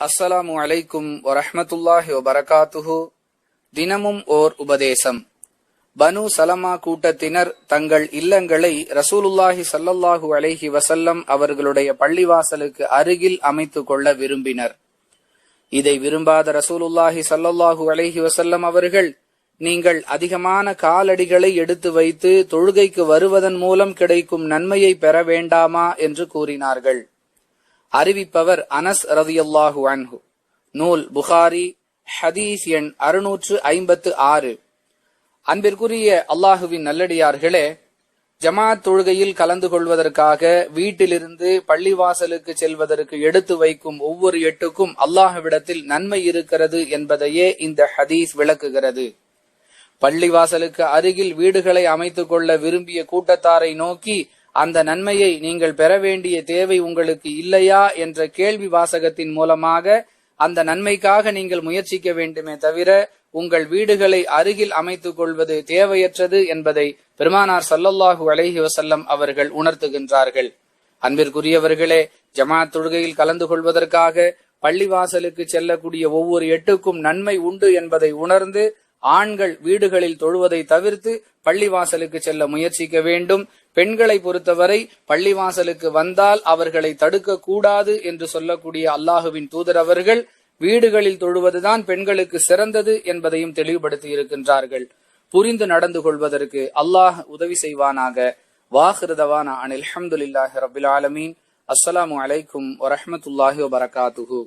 அஸ்ஸலாமு அலைக்கும் வரஹமத்துல்லாஹி வபரகாத்துஹு. தினமும் ஓர் உபதேசம். பனு சலமா கூட்டத்தினர் தங்கள் இல்லங்களை ரசூலுல்லாஹி சல்லல்லாஹு அலைஹி வசல்லம் அவர்களுடைய பள்ளிவாசலுக்கு அருகில் அமைத்துக் கொள்ள விரும்பினர். இதை விரும்பாத ரசூலுல்லாஹி சல்லல்லாஹு அலைஹி வசல்லம் அவர்கள் நீங்கள் அதிகமான காலடிகளை எடுத்து வைத்து தொழுகைக்கு வருவதன் மூலம் கிடைக்கும் நன்மையை பெற வேண்டாமா? என்று கூறினார்கள். அறிவிப்பவர் அனஸ் ரதியுல்லாஹு அன்ஹு. நூல் புகாரி ஹதீஸ் எண் அறுநூற்று ஐம்பத்து ஆறு. அன்பிற்குரிய அல்லாஹுவின் நல்லடியார்களே ஜமாத் தொழுகையில் கலந்து கொள்வதற்காக வீட்டிலிருந்து பள்ளிவாசலுக்கு செல்வதற்கு எடுத்து வைக்கும் ஒவ்வொரு எட்டுக்கும் அல்லாஹ்விடத்தில் நன்மை இருக்கிறது என்பதையே இந்த ஹதீஸ் விளக்குகிறது. பள்ளிவாசலுக்கு அருகில் வீடுகளை அமைத்துக் கொள்ள விரும்பிய கூட்டத்தாரை நோக்கி அந்த நன்மையை நீங்கள் பெற வேண்டிய தேவை உங்களுக்கு இல்லையா என்ற கேள்வி வாசகத்தின் மூலமாக அந்த நன்மைக்காக நீங்கள் முயற்சிக்க வேண்டுமே தவிர உங்கள் வீடுகளை அருகில் அமைத்துக் கொள்வது தேவையற்றது என்பதை பெருமானார் சல்லல்லாஹு அலஹி வசல்லம் அவர்கள் உணர்த்துகின்றார்கள். அன்பிற்குரியவர்களே ஜமாத் தொழுகையில் கலந்து கொள்வதற்காக பள்ளிவாசலுக்கு செல்லக்கூடிய ஒவ்வொரு எட்டுக்கும் நன்மை உண்டு என்பதை உணர்ந்து ஆண்கள் வீடுகளில் தொழுவதை தவிர்த்து பள்ளிவாசலுக்கு செல்ல முயற்சிக்க வேண்டும். பெண்களை பொறுத்தவரை பள்ளிவாசலுக்கு வந்தால் அவர்களை தடுக்க கூடாது என்று சொல்லக்கூடிய அல்லாஹுவின் தூதர் அவர்கள் வீடுகளில் தொழுவதுதான் பெண்களுக்கு சிறந்தது என்பதையும் தெளிவுபடுத்தி இருக்கின்றார்கள். புரிந்து நடந்து கொள்வதற்கு அல்லாஹ் உதவி செய்வானாக. வாஹிருதவான அனில் அஹமதுல்லாஹி ரபில் ஆலமீன். அஸ்ஸலாமு அலைக்கும் வரஹமத்துல்லாஹி வபரகாத்துஹூ.